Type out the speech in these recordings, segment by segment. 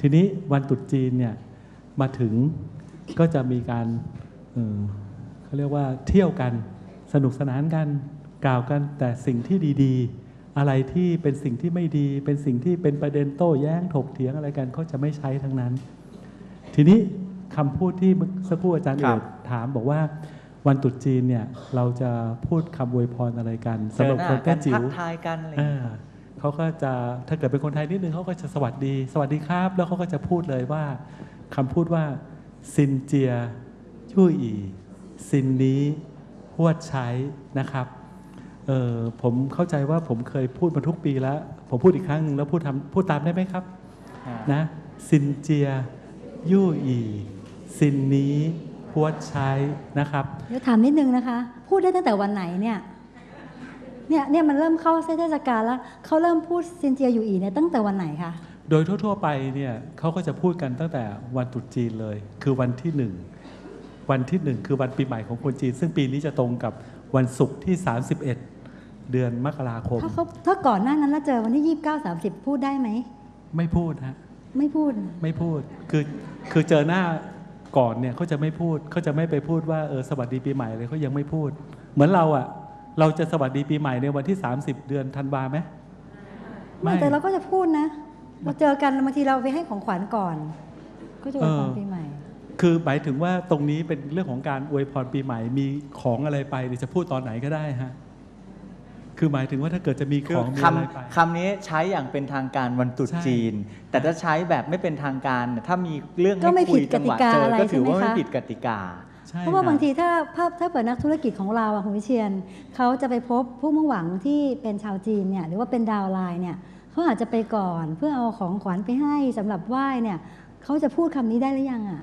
ทีนี้วันตรุษจีนเนี่ยมาถึงก็จะมีการเอ่อเขาเรียกว่าเที่ยวกันสนุกสนานกันกล่าวกันแต่สิ่งที่ดีๆ อะไรที่เป็นสิ่งที่ไม่ดี เป็นสิ่งที่เป็นประเด็นโต้แย้งถกเถียงอะไรกันเขาจะไม่ใช้ทั้งนั้น ทีนี้คำพูดที่เมื่อสักครู่อาจารย์ครัเอบกถามบอกว่าวันตรุษจีนเนี่ยเราจะพูดคำอวยพรอะไรกันเจสำหอรับหน้าคนกัแต้นจิ๋ทัวกทายกันอะไรอย่าง เอเงี้ยอเขาก็จะถ้าเกิดเป็นคนไทยนิดนึงเขาก็จะสวัสดี สวัสดีครับ แล้วเขาก็จะพูดเลยว่าคำพูดว่าซินเจียยู่อีซินนี้หวดใช้นะครับเออผมเข้าใจว่าผมเคยพูดมาทุกปีแล้ว ผมพูดอีกครั้งหนึ่งแล้วพูดทำพูดตามได้ไหมครับอ่านะซินเจียยู่อีซินนี้หวดใช้นะครับเดี๋ยวถามนิดนึงนะคะ พูดได้ตั้งแต่วันไหนเนี่ย เนี่ยเนี่ยมันเริ่มเข้าเทศกาลแล้วเขาเริ่มพูดซินเจียอยู่อีเนี่ยตั้งแต่วันไหนคะโดยทั่ว ๆ ไปเนี่ยเขาก็จะพูดกันตั้งแต่วันตรุษจีนเลย คือวันที่หนึ่งวันที่หนึ่งคือวันปีใหม่ของคนจีน ซึ่งปีนี้จะตรงกับวันศุกร์ที่ 31 เดือนมกราคม ถ้าเขาถ้าก่อนหน้านั้นแล้วเจอวันที่ 29 30 พูดได้ไหม ไม่พูดฮะไม่พูด ไม่พูดคือคือเจอหน้าก่อนเนี่ยเขาจะไม่พูดเขาจะไม่ไปพูดว่าเออสวัสดีปีใหม่เลยเขายังไม่พูด เหมือนเราอะ เราจะสวัสดีปีใหม่ในวันที่ 30 เดือนธันวาไหมไม่แต่เราก็จะพูดนะ เราเจอกันบางทีเราไปให้ของขวัญก่อน ก็จะอวยพรเออปีใหม่ คือหมายถึงว่าตรงนี้เป็นเรื่องของการอวยพรปีใหม่ มีของอะไรไปเดี๋ยวจะพูดตอนไหนก็ได้ฮะคือหมายถึงว่าถ้าเกิดจะมีคืขอองมีคอะไรไปำคำนี้ใช้อย่างเป็นทางการวันตรุษใช่จีน แต่ถ้าใช้แบบไม่เป็นทางการเนี่ยถ้ามีเรื่องก็ไม่ให้คุยผิดจังหวะกติกาเจออะไรก็ถือว่าใช่ไหมไม่คะผิดกติกาใช่ เพราะว่าคบางทีถ้าภาพถ้าเปิดนักธุรกิจของเราอะคุณวิเชียนเขาจะไปพบผู้มุ่งหวังที่เป็นชาวจีนเนี่ยหรือว่าเป็นดาวน์ไลน์เนี่ยเขาอาจจะไปก่อนเพื่อเอาของขวัญไปให้สำหรับไหว้เนี่ยเขาจะพูดคำนี้ได้หรือยังอะ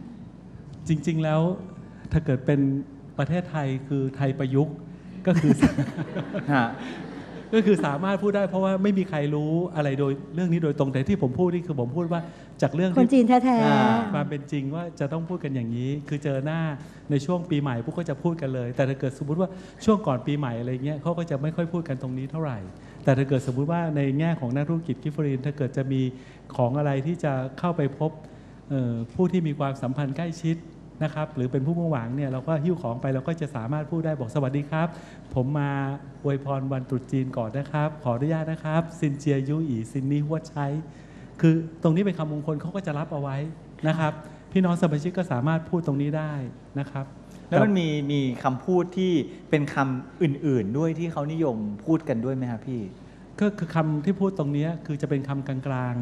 จริง ๆแล้วถ้าเกิดเป็นประเทศไทยคือไทยประยุกต์ก็คือฮะ ก็คือสามารถพูดได้เพราะว่าไม่มีใครรู้อะไรโดยเรื่องนี้โดยตรงแต่ที่ผมพูดนี่คือผมพูดว่าจากเรื่องคนที่จีนแท้อ่าความเป็นจริงว่าจะต้องพูดกันอย่างนี้ คือเจอหน้าในช่วงปีใหม่พวกก็จะพูดกันเลย แต่ถ้าเกิดสมมติว่าช่วงก่อนปีใหม่อะไรเงี้ยเขาก็จะไม่ค่อยพูดกันตรงนี้เท่าไหร่ แต่ถ้าเกิดสมมุติว่าในแง่ของนักธุรกิจกิฟฟรีนถ้าเกิดจะมีของอะไรที่จะเข้าไปพบเอ่อผู้ที่มีความสัมพันธ์ใกล้ชิด นะครับหรือเป็นผู้มุ่งหวังเนี่ยเราก็หิ้วของไปเราก็จะสามารถพูดได้บอกสวัสดีครับ ผมมาอวยพรวันตรุษจีนก่อนนะครับ ขออนุญาตนะครับซินเจียยูอีซินนี่หัวดใช้คือตรงนี้เป็นคำมงคลเขาก็จะรับเอาไว้นะครับ พี่น้องสมาชิกก็สามารถพูดตรงนี้ได้นะครับ แล้วมันมีมีคำพูดที่เป็นคำอื่น ๆ ด้วยที่เขานิยมพูดกันด้วยไหมครับพี่ก็คือคำที่พูดตรงนี้คือจะเป็นคำกลางกลาง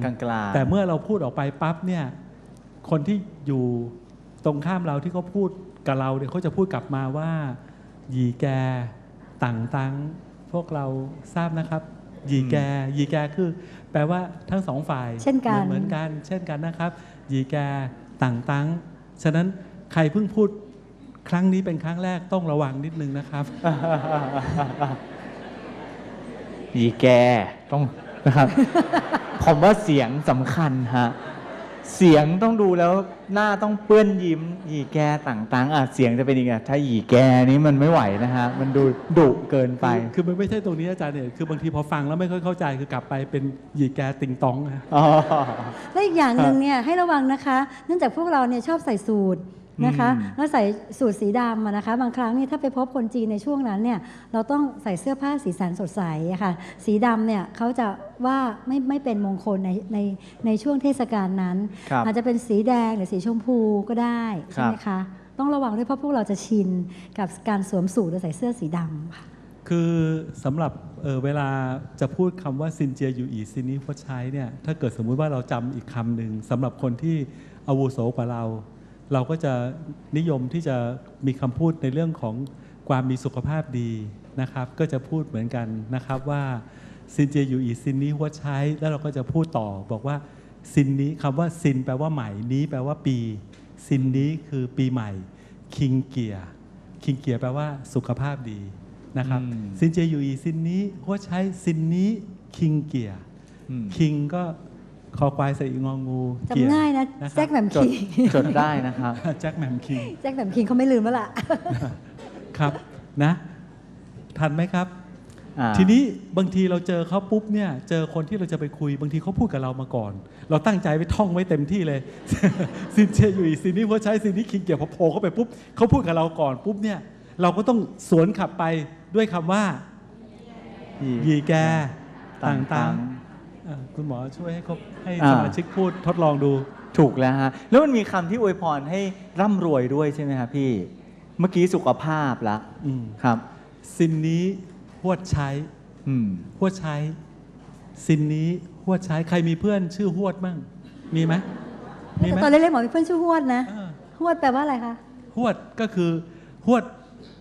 ๆแต่เมื่อเราพูดออกไปปั๊บเนี่ยคนที่อยู่ ตรงข้ามเราที่เขาพูดกับเราเนี่ยเขาจะพูดกลับมาว่า หยีแกต่างตังพวกเราทราบนะครับ หยีแกหยีแกคือ แปลว่าทั้งสองฝ่ายเช่นกันเหมือนกัน เช่นกันนะครับ หยีแกต่างตังฉะนั้นใครเพิ่งพูดครั้งนี้เป็นครั้งแรกต้องระวังนิดนึงนะครับ หยีแกต้องนะครับผมว่าเสียงสำคัญฮะ เสียงต้องดูแล้วหน้าต้องเปื้อนยิ้มหยีแกต่างๆอะเสียงจะเป็นอีกอะถ้าหยีแกนี้มันไม่ไหวนะฮะมันดูดุเกินไปคือคือมันไม่ใช่ตรงนี้อาจารย์เนี่ยคือบางทีพอฟังแล้วไม่ค่อยเข้าใจคือกลับไปเป็นหยีแกติงตองนะอ๋อๆและอีกอย่างหนึ่งเนี่ยให้ระวังนะคะ เนื่องจากพวกเราเนี่ยชอบใส่สูท นะคะอืมแล้วใส่สูทสีดำอะนะคะ บางครั้งเนี่ยถ้าไปพบคนจีนในช่วงนั้นเนี่ยเราต้องใส่เสื้อผ้าสีสันสดใสอะค่ะ สีดำเนี่ยเขาจะว่าไม่ไม่เป็นมงคลในในในช่วงเทศกาลนั้นครับอาจจะเป็นสีแดงหรือสีชมพูก็ได้ใช่ไหมครัคะบต้องระวังด้วยเพราะพวกเราจะชินกับการสวมสูทหรือใส่เสื้อสีดำค่ะคือสำหรับเอ่อเวลาจะพูดคำว่าซินเจียอยู่อีซินนี้พดใช้เนี่ยถ้าเกิดสมมุติว่าเราจำอีกคำหนึ่งสำหรับคนที่อาวุโสกว่าเรา เราก็จะนิยมที่จะมีคำพูดในเรื่องของความมีสุขภาพดีนะครับ ก็จะพูดเหมือนกันนะครับว่าซินเจียอยู่อีซินนี้หัวใช้ แล้วเราก็จะพูดต่อบอกว่าซินนี้คำว่าซินแปลว่าใหม่นี้แปลว่าปี ซินนี้คือปีใหม่ คิงเกียคิงเกียแปลว่าสุขภาพดีนะครับอืมซินเจยูอีซินนี้หัวใช้ซินนี้คิงเกียอืมคิงก็ คอควายใส่อีงองูเกีจำง่ายนะครับแจ็คแหม่มจดคิงจดได้นะครับแจ็คแหม่มคิงแจ็คแหม่มคิงเขาไม่ลืมแล้วล่ะครับนะ ทันไหมครับอ่าทีนี้บางทีเราเจอเขาปุ๊บเนี่ย เจอคนที่เราจะไปคุย บางทีเขาพูดกับเรามาก่อน เราตั้งใจไปท่องไว้เต็มที่เลยซินเชยอยู่อีซินนี่หัวใช้ซินนี่คิงเกียร์พอโผล่เข้าไปปุ๊บเขาพูดกับเราก่อนปุ๊บเนี่ย เราก็ต้องสวนขับไปด้วยคำว่ายีแกต่างต่างๆอะ คุณหมอช่วยให้เขาให้อ่าสมาชิกพูดทดลองดู ถูกแล้วฮะ แล้วมันมีคำที่อวยพรให้ร่ำรวยด้วยใช่ไหมครับพี่ เมื่อกี้สุขภาพละอืม ครับซินนี้หวดใช้ อืม หวดใช้ซินนี้หวดใช้ใครมีเพื่อนชื่อหวดมั่งมีไหมมีไหมตอนเล็กๆหมอมีเพื่อนชื่อฮวดนะเออฮวดแปลว่าอะไรคะ หวดก็คือหวด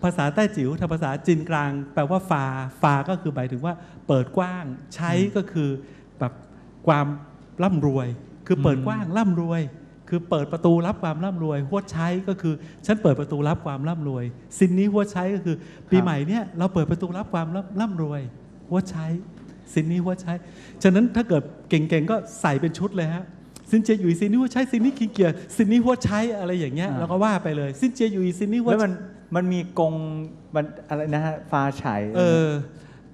ภาษาใต้จิ๋วถ้าภาษาจีนกลาง แปลว่าฟาฟาก็คือหมายถึงว่า เปิดกว้าง ใช้ก็คือ แบบความร่ำรวย คือเปิดกว้างร่ำรวย คือเปิดประตูรับความร่ำรวยหัวดใช้ก็คือฉันเปิดประตูรับความร่ำรวย สินนี้หัวดใช้ก็คือ ปีใหม่เนี่ยเราเปิดประตูรับความร่ำร่ำรวยหัวดใช้ สินนี้หัวดใช้ ฉะนั้นถ้าเกิดเก่งๆก็ใส่เป็นชุดเลยฮะสินเจยอยู่สินนี้หัวดใช้สินนี้ขี้เกียจสินนี้หัวดใช้อะไรอย่างเงี้ยอ่าเราก็ว่าไปเลย สินเจยอยู่สินนี้หัวแล้วดมันมันมีกงมันอะไรนะฮะฟ้าฉายเออ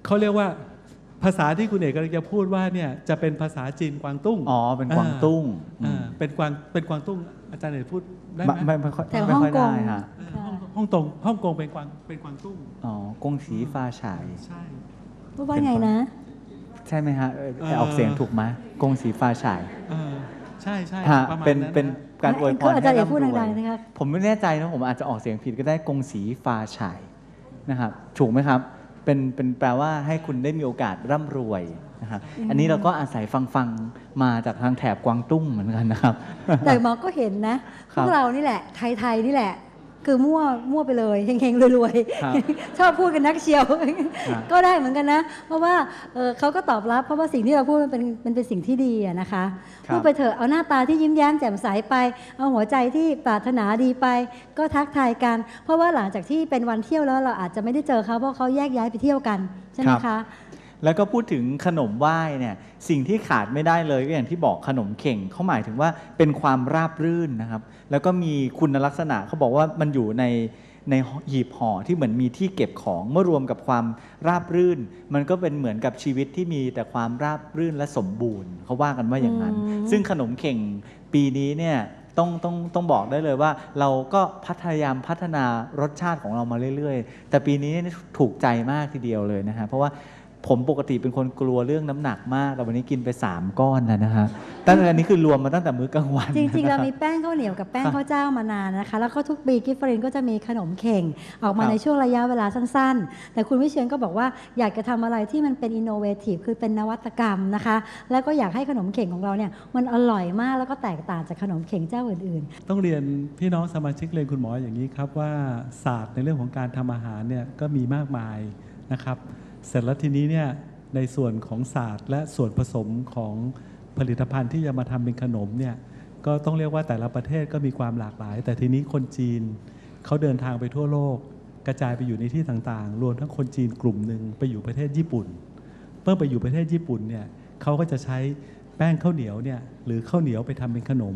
เขาเรียกว่า ภาษาที่คุณเอกกำลังจะพูดว่าเนี่ยจะเป็นภาษาจีนกวางตุ้งอ๋อเป็นกวางตุ้งอ่าเป็นกวางเป็นกวางตุ้งอาจารย์เอกพูดได้ไหมไม่ไม่ค่อยแต่ไม่ฮ่องค่อยกได้งฮะเออฮ่องฮ่องตงฮ่องกงเป็นกวางเป็นกวางตุ้งอ๋อกงสีฟ้าฉายใช่พูดว่าไงนะ ใช่ไหมฮะเออเออออกเสียงถูกไหมกงสีฟ้าฉายเออใช่ใช่ฮะประมาณเป็นนั้นเป็นนะการอวยพรอาจารย์ให้อย่าพูดร่ำรวดังยๆนะคะผมไม่แน่ใจนะผมอาจจะออกเสียงผิดก็ได้กงสีฟ้าฉายนะครับถูกไหมครับ เป็นเป็นแปลว่าให้คุณได้มีโอกาสร่ำรวยนะครับอันนี้เราก็อาศัยฟังฟังๆมาจากทางแถบกวางตุ้งเหมือนกันนะครับ แต่หมอก็เห็นนะคพรับวกเรานี่แหละไทยๆนี่แหละ คือมั่วมั่วไปเลยเฮงๆรวยครับๆชอบพูดกันนักเชียวครับก็ได้เหมือนกันนะ เพราะว่าเอ่อเขาก็ตอบรับ เพราะว่าสิ่งที่เราพูดมันเป็นมันเป็นสิ่งที่ดีอะนะคะครับพูดไปเถอะเอาหน้าตาที่ยิ้มแย้มแจ่มใสไป เอาหัวใจที่ปรารถนาดีไป ก็ทักทายกัน เพราะว่าหลังจากที่เป็นวันเที่ยวแล้วเราอาจจะไม่ได้เจอเขาเพราะเขาแยกย้ายไปเที่ยวกันใช่ไหมคะ แล้วก็พูดถึงขนมไหว้เนี่ยสิ่งที่ขาดไม่ได้เลยก็อย่างที่บอกขนมเข่งเขาหมายถึงว่าเป็นความราบรื่นนะครับแล้วก็มีคุณลักษณะเขาบอกว่ามันอยู่ในในหีบห่อที่เหมือนมีที่เก็บของเมื่อรวมกับความราบรื่น มันก็เป็นเหมือนกับชีวิตที่มีแต่ความราบรื่นและสมบูรณ์เขาว่ากันว่าอย่างนั้นอืมซึ่งขนมเข่งปีนี้เนี่ยต้องต้องต้องบอกได้เลยว่า เราก็พัฒยามพัฒนารสชาติของเรามาเรื่อย ๆ แต่ปีนี้เนี่ยถูกใจมากทีเดียวเลยนะฮะเพราะว่า ผมปกติเป็นคนกลัวเรื่องน้ำหนักมากแต่วันนี้กินไป 3 ก้อนแล้วนะฮะตั้งแต่อันนี้คือรวมมาตั้งแต่มื้อกลางวัน จริงๆ เรานะคบมีแป้งข้าวเหนียวกับแป้งครับข้าวเจ้ามานานนะคะ แล้วก็ทุกปีกิฟฟรินก็จะมีขนมเข่ง ออกมาครับในช่วงระยะเวลาสั้นๆ แต่คุณวิเชียนก็บอกว่าอยากจะทำอะไรที่มันเป็นอินโนเวทีฟคือเป็นนวัตกรรมนะคะ แล้วก็อยากให้ขนมเข่งของเราเนี่ยมันอร่อยมากแล้วก็แตกต่างจากขนมเข่งเจ้าอื่นต้องเรียนพี่น้องสมาชิกเรียนคุณหมออย่างนี้ครับว่าศาสตร์ในเรื่องของการทำอาหารเนี่ยก็มีมากมายนะครับ เสร็จแล้วทีนี้เนี่ยในส่วนของศาสตร์ และส่วนผสมของผลิตภัณฑ์ที่จะมาทำเป็นขนมเนี่ยก็ต้องเรียกว่าแต่ละประเทศก็มีความหลากหลาย แต่ทีนี้คนจีนเขาเดินทางไปทั่วโลก กระจายไปอยู่ในที่ต่างๆ รวมทั้งคนจีนกลุ่มหนึ่งไปอยู่ประเทศญี่ปุ่น เมื่อไปอยู่ประเทศญี่ปุ่นเนี่ยเขาก็จะใช้แป้งข้าวเหนียวเนี่ยหรือข้าวเหนียวไปทำเป็นขนม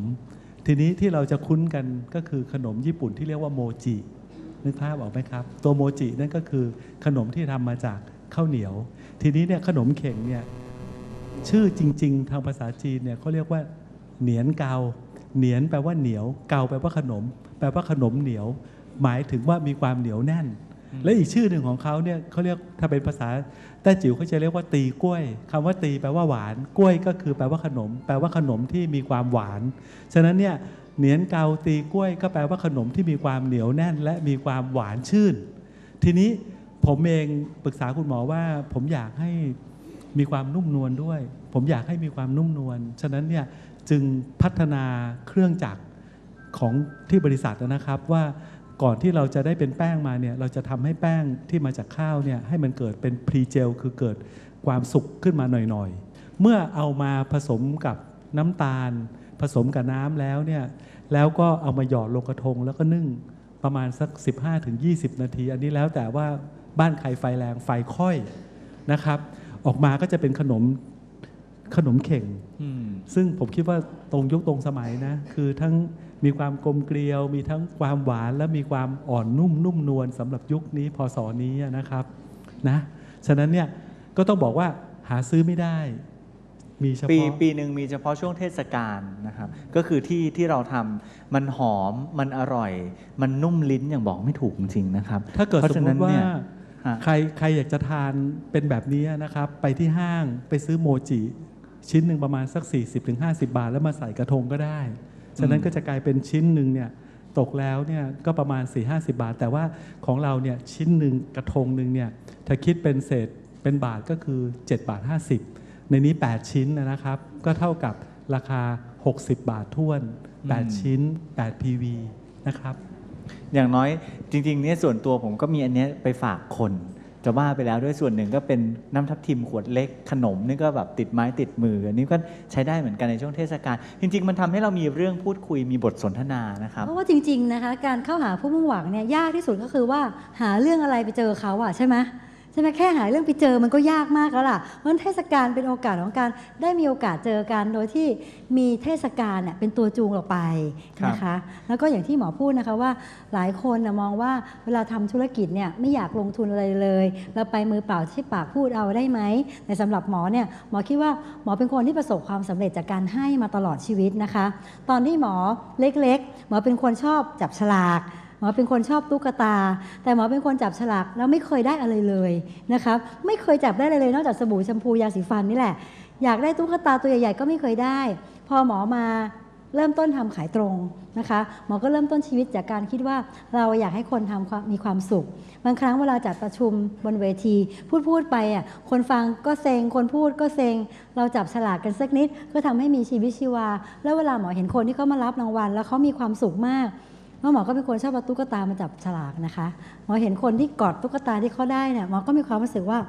ทีนี้ที่เราจะคุ้นกันก็คือขนมญี่ปุ่นที่เรียกว่าโมจินึกภาพออกไหมครับ ตัวโมจินั่นก็คือขนมที่ทำมาจาก ข้าวเหนียว ทีนี้เนี่ยขนมเข่งเนี่ยชื่อจริง ๆ ทางภาษาจีนเนี่ยเขาเรียกว่าเหนียนเกาเหนียนแปลว่าเหนียวเกาแปลว่าขนม แปลว่าขนมเหนียว หมายถึงว่ามีความเหนียวแน่น และอีกชื่อหนึ่งของเขาเนี่ยเขาเรียกถ้าเป็นภาษาแต้จิ๋วเขาจะเรียกว่าตีกล้วยคำว่าตีแปลว่าหวานกล้วยก็คือแปลว่าขนม แปลว่าขนมที่มีความหวานฉะนั้นเนี่ยเหนียนเกาตีกล้วย ก็แปลว่าขนมที่มีความเหนียวแน่น และมีความหวานชื่น ทีนี้ ผมเองปรึกษาคุณหมอว่า ผมอยากให้มีความนุ่มนวลด้วย ผมอยากให้มีความนุ่มนวลฉะนั้นเนี่ยจึงพัฒนาเครื่องจักรของที่บริษัทนะครับว่าก่อนที่เราจะได้เป็นแป้งมาเนี่ยเราจะทำให้แป้งที่มาจากข้าวเนี่ยให้มันเกิดเป็นพรีเจลคือเกิดความสุกขึ้นมาหน่อยๆ เมื่อเอามาผสมกับน้ำตาล ผสมกับน้ำแล้วเนี่ยแล้วก็เอามาหยอดลงกระทงแล้วก็นึ่งประมาณสัก 15-20 นาที อันนี้แล้วแต่ว่า บ้านใครไฟแรงไฟค่อยนะครับ ออกมาก็จะเป็นขนมขนมเข่งอืมซึ่งผมคิดว่าตรงยุคตรงสมัยนะ คือทั้งมีความกลมเกลียว มีทั้งความหวานและมีความอ่อนนุ่มนุ่มนวลสำหรับยุคนี้พศนี้นะครับนะฉะนั้นเนี่ยก็ต้องบอกว่าหาซื้อไม่ได้ มีเฉปีพาะ ปีหนึ่งมีเฉพาะช่วงเทศกาลนะครับ ก็คือที่ที่เราทำมันหอมมันอร่อย มันนุ่มลิ้นอย่างบอกไม่ถูกจริงๆนะครับถ้าเกิดพระสฉะมมนั้นติว่าเนี่ยฮะ ใครใครอยากจะทานเป็นแบบนี้นะครับ ไปที่ห้างไปซื้อโมจิชิ้นหนึ่งประมาณสัก 40-50 บาท แล้วมาใส่กระทงก็ได้ ฉะนั้นก็จะกลายเป็นชิ้นหนึ่งเนี่ยตกแล้วเนี่ยก็ประมาณ 4-50 บาท แต่ว่าของเราเนี่ยชิ้นหนึ่งกระทงหนึ่งเนี่ยถ้าคิดเป็นเศษเป็นบาทก็คือ 7 บาท 50 ในนี้ 8 ชิ้นนะครับ ก็เท่ากับราคา 60 บาทท้วน 8 ชิ้น 8 PV นะครับ อย่างน้อยจริงๆเนี่ยส่วนตัวผมก็มีอันเนี้ยไปฝากคน จะว่าไปแล้วด้วยส่วนหนึ่งก็เป็นน้ำทับทิมขวดเล็กขนมนี่ก็แบบติดไม้ติดมืออันนี้ก็ใช้ได้เหมือนกันในช่วงเทศกาลจริง ๆ มันทำให้เรามีเรื่องพูดคุยมีบทสนทนานะครับเพราะว่าจริง ๆนะคะ การเข้าหาผู้มุ่งหวังเนี่ยยากที่สุดก็คือว่าหาเรื่องอะไรไปเจอเขาอะใช่ไหม ช่ไหมแค่หาเรื่องไปเจอมันก็ยากมากแล้วล่ะเพราะฉะนั้นเทศกาลเป็นโอกาสของการได้มีโอกาสเจอกันโดยที่มีเทศกาลเนี่ยเป็นตัวจูงเราไปนะคะแล้วก็อย่างที่หมอพูดนะคะว่าหลายคนนะมองว่าเวลาทำธุรกิจเนี่ยไม่อยากลงทุนอะไรเลยเราไปมือเปล่าที่ปากพูดเอาได้ไหมแต่สำหรับหมอเนี่ยหมอคิดว่าหมอเป็นคนที่ประสบความสำเร็จจากการให้มาตลอดชีวิตนะคะ ตอนที่หมอเล็กๆ หมอเป็นคนชอบจับฉลาก หมอเป็นคนชอบตุ๊กตา แต่หมอเป็นคนจับฉลากแล้วไม่เคยได้อะไรเลยนะครับไม่เคยจับได้เลย นอกจากสบู่แชมพูยาสีฟันนี่แหละ อยากได้ตุ๊กตาตัวใหญ่ๆก็ไม่เคยได้ พอหมอมาเริ่มต้นทำขายตรงนะคะหมอก็เริ่มต้นชีวิตจากการคิดว่าเราอยากให้คนทำมีความสุข บางครั้งเวลาจัดประชุมบนเวที พูดพูดไปอะคนฟังก็เซงคนพูดก็เซงเราจับฉลากกันสักนิด ก็ทำให้มีชีวิตชีวา แล้วเวลาหมอเห็นคนที่เขามารับรางวัล แล้วเขามีความสุขมาก เพราะหมอก็เป็นคนชอบเอาตุ๊กตามาจับฉลากนะคะหมอเห็นคนที่กอดตุ๊กตาที่เขาได้เนี่ยหมอก็มีความรู้สึกว่า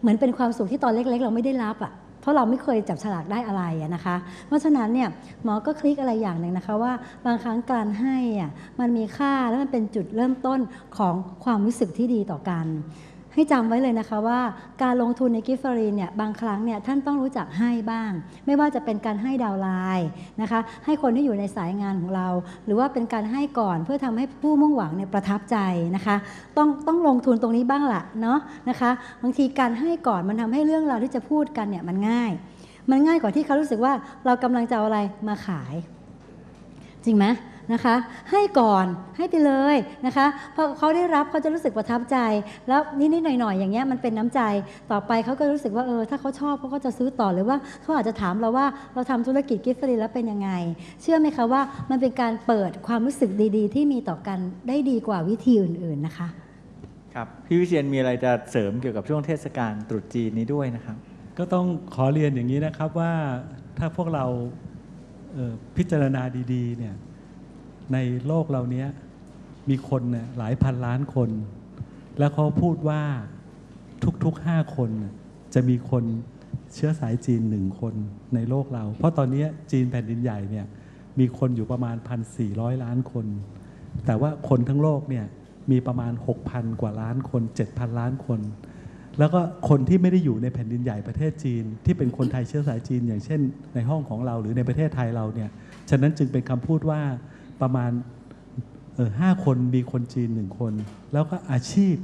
เหมือนเป็นความสุขที่ตอนเล็ก ๆ เราไม่ได้รับอะเพราะเราไม่เคยจับฉลากได้อะไรนะคะ เพราะฉะนั้นเนี่ยหมอก็คลิกอะไรอย่างหนึ่งนะคะว่าบางครั้งการให้อะมันมีค่าและมันเป็นจุดเริ่มต้นของความรู้สึกที่ดีต่อกัน ให้จำไว้เลยนะคะว่าการลงทุนในกิฟต์ฟรีเนี่ยบางครั้งเนี่ยท่านต้องรู้จักให้บ้าง ไม่ว่าจะเป็นการให้ดาวไลน์นะคะให้คนที่อยู่ในสายงานของเรา หรือว่าเป็นการให้ก่อนเพื่อทำให้ผู้มุ่งหวังเนี่ยประทับใจนะคะต้องต้องลงทุนตรงนี้บ้างละเนาะนะคะบางทีการให้ก่อนมันทำให้เรื่องราวที่จะพูดกันเนี่ยมันง่าย มันง่ายกว่าที่เขารู้สึกว่าเรากำลังจะเอาอะไรมาขาย จริงไหม นะคะ ให้ก่อนให้ไปเลยนะคะพอเขาได้รับเขาจะรู้สึกประทับใจ แล้วนิดๆหน่อยๆอย่างเงี้ยมันเป็นน้ำใจต่อไปเขาก็รู้สึกว่าเออถ้าเขาชอบเขาก็จะซื้อต่อหรือว่าเขาอาจจะถามเราว่าเราทำธุรกิจกิฟต์ฟรีแล้วเป็นยังไง เชื่อไหมคะว่ามันเป็นการเปิดความรู้สึกดีๆ ที่มีต่อกันได้ดีกว่าวิธีอื่น ๆนะคะครับพี่วิเชียนมีอะไรจะเสริมเกี่ยวกับช่วงเทศกาลตรุษจีนนี้ด้วยนะครับ ก็ต้องขอเรียนอย่างนี้นะครับว่าถ้าพวกเราเอ่อพิจารณาดีๆเนี่ย ในโลกเราเนี้ยมีคนเนี่ยหลายพันล้านคน แล้วเขาพูดว่าทุกๆห้าคนจะมีคนเชื้อสายจีนหนึ่งคนในโลกเรา เพราะตอนนี้จีนแผ่นดินใหญ่เนี่ยมีคนอยู่ประมาณ 1,400 ล้านคน แต่ว่าคนทั้งโลกเนี่ยมีประมาณ 6,000 กว่าล้านคน 7,000 ล้านคน แล้วก็คนที่ไม่ได้อยู่ในแผ่นดินใหญ่ประเทศจีน ที่เป็นคนไทยเชื้อสายจีน อย่างเช่น ในห้องของเราหรือในประเทศไทยเราเนี่ยฉะนั้นจึงเป็นคำพูดว่า ประมาณห้าคนมีคนจีนหนึ่งคน แล้วก็อาชีพ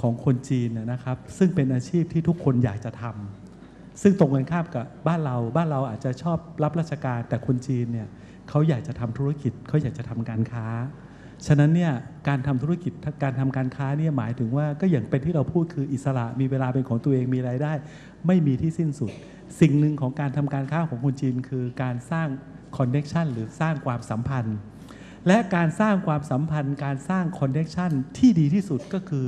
ของคนจีนนะนะครับ ซึ่งเป็นอาชีพที่ทุกคนอยากจะทำซึ่งตรงกันข้ามกับบ้านเราบ้านเราอาจจะชอบรับราชการ แต่คนจีนเนี่ยเขาอยากจะทำธุรกิจเขาอยากจะทำการค้า ฉะนั้นเนี่ยการทำธุรกิจการทำการค้าเนี่ยหมายถึงว่าก็อย่างเป็นที่เราพูดคืออิสระมีเวลาเป็นของตัวเองมีรายได้ ไม่มีที่สิ้นสุด สิ่งหนึ่งของการทำการค้าของคนจีน คือการสร้างคอนเน็ชันหรือสร้างความสัมพันธ์ และการสร้างความสัมพันธ์การสร้างคอนเน็ชันที่ดีที่สุดก็คือ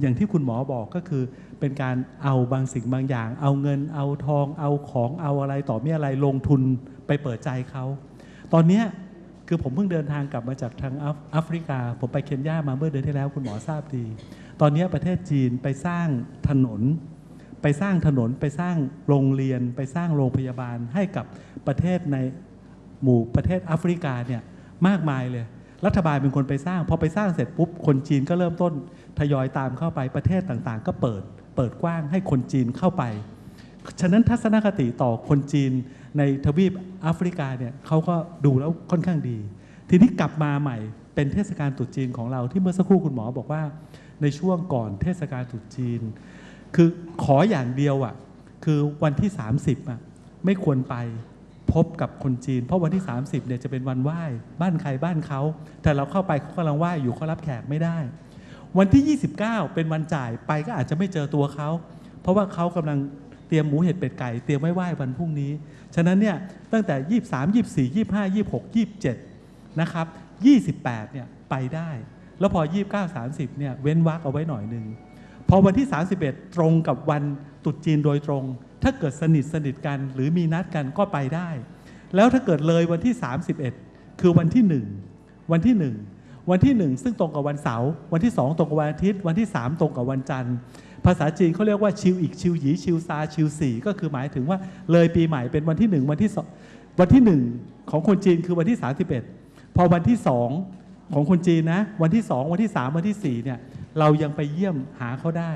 อย่างที่คุณหมอบอกก็คือ เป็นการเอาบางสิ่งบางอย่าง เอาเงินเอาทองเอาของเอาอะไรต่อมีอะไรลงทุนไปเปิดใจเขา ตอนนี้คือผมเพิ่งเดินทางกลับมาจากทางแอฟริกา ผมไปเคนยามาเมื่อเดือนที่แล้วคุณหมอทราบดี ตอนนี้ประเทศจีนไปสร้างถนน ไปสร้างถนนไปสร้างโรงเรียน ไปสร้างโรงพยาบาลให้กับประเทศในหมู่ประเทศแอฟริกาเนี่ย มากมายเลย รัฐบาลเป็นคนไปสร้าง พอไปสร้างเสร็จปุ๊บ คนจีนก็เริ่มต้นทยอยตามเข้าไปประเทศต่างๆ ก็เปิดเปิดกว้างให้คนจีนเข้าไป ฉะนั้นทัศนคติต่อคนจีนในทวีปแอฟริกาเนี่ยเขาก็ดูแล้วค่อนข้างดี ทีนี้กลับมาใหม่เป็นเทศกาลตรุษจีนของเราที่เมื่อสักครู่คุณหมอบอกว่า ในช่วงก่อนเทศกาลตรุษจีน คือขออย่างเดียวอะคือวันที่ 30อะไม่ควรไป พบกับคนจีน เพราะวันที่ 30เนี่ยจะเป็นวันไหว้บ้านใครบ้านเขา แต่เราเข้าไปเขากำลังไหว้อยู่เขารับแขกไม่ได้ วันที่ 29 เป็นวันจ่ายไปก็อาจจะไม่เจอตัวเขา เพราะว่าเขากำลังเตรียมหมูเห็ดเป็ดไก่เตรียมไว้ไหว้วันพรุ่งนี้ ฉะนั้นเนี่ยตั้งแต่ 23 24 25 26 27นะครับ28เนี่ยไปได้ แล้วพอ 29 30เนี่ยเว้นวรรคเอาไว้หน่อยหนึ่งพอวันที่ 31 ตรงกับวันตรุษจีนโดยตรง ถ้าเกิดสนิทสนิทกันหรือมีนัดกันก็ไปได้ แล้วถ้าเกิดเลยวันที่ 31 คือวันที่ 1 วันที่ 1 วันที่ 1 ซึ่งตรงกับวันเสาร์วันที่ 2 ตรงกับวันอาทิตย์ วันที่ 3 ตรงกับวันจันทร์ ภาษาจีนเขาเรียกว่าชิวอีกชิวหยีชิวซาชิวสี่ก็คือหมายถึงว่าเลยปีใหม่เป็นวันที่ 1 วันที่สองวันที่ 1 ของคนจีนคือวันที่ 31 พอวันที่ 2 ของคนจีนนะวันที่ 2 วันที่ 3 วันที่4เนี่ยเรายังไปเยี่ยมหาเขาได้